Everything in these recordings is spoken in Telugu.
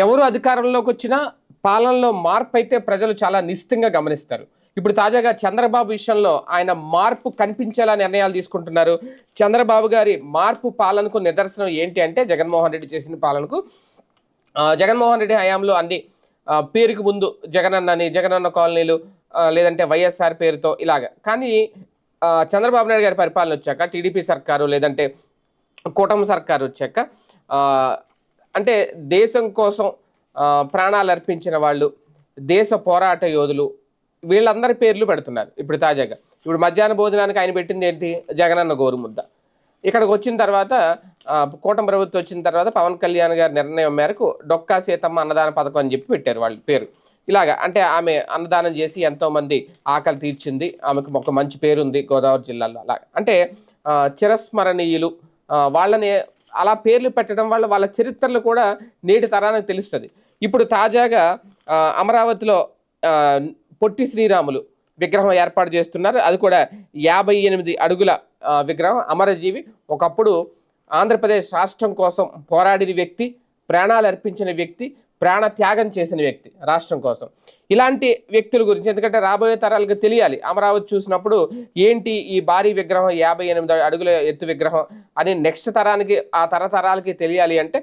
ఎవరు అధికారంలోకి వచ్చినా పాలనలో మార్పు అయితే ప్రజలు చాలా నిశ్చితంగా గమనిస్తారు. ఇప్పుడు తాజాగా చంద్రబాబు విషయంలో ఆయన మార్పు కనిపించేలా నిర్ణయాలు తీసుకుంటున్నారు. చంద్రబాబు గారి మార్పు పాలనకు నిదర్శనం ఏంటి అంటే జగన్మోహన్ రెడ్డి చేసిన పాలనకు. జగన్మోహన్ రెడ్డి హయాంలో అన్ని పేరుకు ముందు జగనన్నని జగనన్న కాలనీలు లేదంటే వైఎస్ఆర్ పేరుతో ఇలాగ. కానీ చంద్రబాబు నాయుడు గారి పరిపాలన వచ్చాక టీడీపీ సర్కారు లేదంటే కూటమి సర్కారు వచ్చాక అంటే దేశం కోసం ప్రాణాలు అర్పించిన వాళ్ళు దేశ పోరాట యోధులు వీళ్ళందరి పేర్లు పెడుతున్నారు ఇప్పుడు తాజాగా. ఇప్పుడు మధ్యాహ్న భోజనానికి ఆయన పెట్టింది ఏంటి? జగనన్న గోరుముద్ద ఇక్కడికి వచ్చిన తర్వాత కూటమి ప్రభుత్వం వచ్చిన తర్వాత పవన్ కళ్యాణ్ గారి నిర్ణయం మేరకు డొక్కా సీతమ్మ అన్నదాన పథకం అని చెప్పి పెట్టారు వాళ్ళ పేరు. ఇలాగా అంటే ఆమె అన్నదానం చేసి ఎంతోమంది ఆకలి తీర్చింది ఆమెకు ఒక మంచి పేరు ఉంది గోదావరి జిల్లాలో అలాగ. అంటే చిరస్మరణీయులు వాళ్ళని అలా పేర్లు పెట్టడం వల్ల వాళ్ళ చరిత్రలు కూడా నేటి తరానికి తెలుస్తుంది. ఇప్పుడు తాజాగా అమరావతిలో పొట్టి శ్రీరాములు విగ్రహం ఏర్పాటు చేస్తున్నారు. అది కూడా యాభై ఎనిమిది అడుగుల విగ్రహం. అమరజీవి ఒకప్పుడు ఆంధ్రప్రదేశ్ రాష్ట్రం కోసం పోరాడిన వ్యక్తి ప్రాణాలు అర్పించిన వ్యక్తి ప్రాణ త్యాగం చేసిన వ్యక్తి రాష్ట్రం కోసం. ఇలాంటి వ్యక్తుల గురించి ఎందుకంటే రాబోయే తరాలకు తెలియాలి. అమరావతి చూసినప్పుడు ఏంటి ఈ భారీ విగ్రహం యాభై ఎనిమిది అడుగుల ఎత్తు విగ్రహం అది నెక్స్ట్ తరానికి ఆ తరతరాలకి తెలియాలి అంటే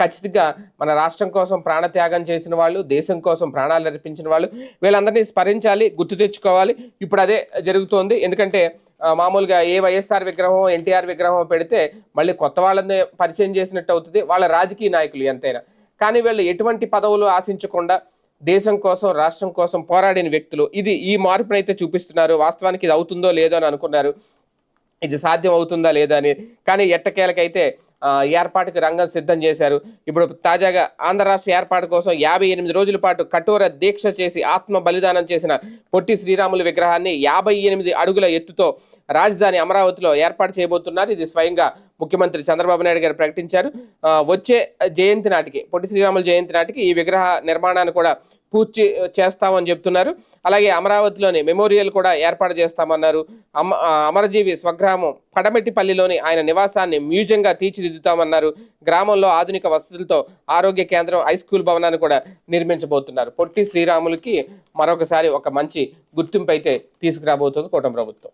ఖచ్చితంగా మన రాష్ట్రం కోసం ప్రాణత్యాగం చేసిన వాళ్ళు దేశం కోసం ప్రాణాలు అర్పించిన వాళ్ళు వీళ్ళందరినీ స్మరించాలి గుర్తు తెచ్చుకోవాలి. ఇప్పుడు అదే జరుగుతోంది. ఎందుకంటే మామూలుగా ఏ వైఎస్ఆర్ విగ్రహం ఎన్టీఆర్ విగ్రహం పెడితే మళ్ళీ కొత్త వాళ్ళని పరిచయం చేసినట్టు అవుతుంది. వాళ్ళ రాజకీయ నాయకులు ఎంతైనా. కానీ వీళ్ళు ఎటువంటి పదవులు ఆశించకుండా దేశం కోసం రాష్ట్రం కోసం పోరాడిన వ్యక్తులు. ఇది ఈ మార్పునైతే చూపిస్తున్నారు. వాస్తవానికి ఇది అవుతుందో లేదో అని అనుకున్నారు. ఇది సాధ్యం అవుతుందా లేదా అని. కానీ ఎట్టకేలకైతే ఏర్పాటుకు రంగం సిద్ధం చేశారు. ఇప్పుడు తాజాగా ఆంధ్ర రాష్ట్ర ఏర్పాటు కోసం యాభై ఎనిమిది రోజుల పాటు కఠోర దీక్ష చేసి ఆత్మ బలిదానం చేసిన పొట్టి శ్రీరాములు విగ్రహాన్ని యాభై ఎనిమిది అడుగుల ఎత్తుతో రాజధాని అమరావతిలో ఏర్పాటు చేయబోతున్నారు. ఇది స్వయంగా ముఖ్యమంత్రి చంద్రబాబు నాయుడు గారు ప్రకటించారు. వచ్చే జయంతి నాటికి పొట్టి శ్రీరాములు జయంతి నాటికి ఈ విగ్రహ నిర్మాణాన్ని కూడా పూర్తి చేస్తామని చెప్తున్నారు. అలాగే అమరావతిలోని మెమోరియల్ కూడా ఏర్పాటు చేస్తామన్నారు. అమ అమరజీవి స్వగ్రామం పడమెట్టిపల్లిలోని ఆయన నివాసాన్ని మ్యూజియంగా తీర్చిదిద్దుతామన్నారు. గ్రామంలో ఆధునిక వసతులతో ఆరోగ్య కేంద్రం హై స్కూల్ భవనాన్ని కూడా నిర్మించబోతున్నారు. పొట్టి శ్రీరాములకి మరొకసారి ఒక మంచి గుర్తింపు అయితే తీసుకురాబోతుంది కూటమి ప్రభుత్వం.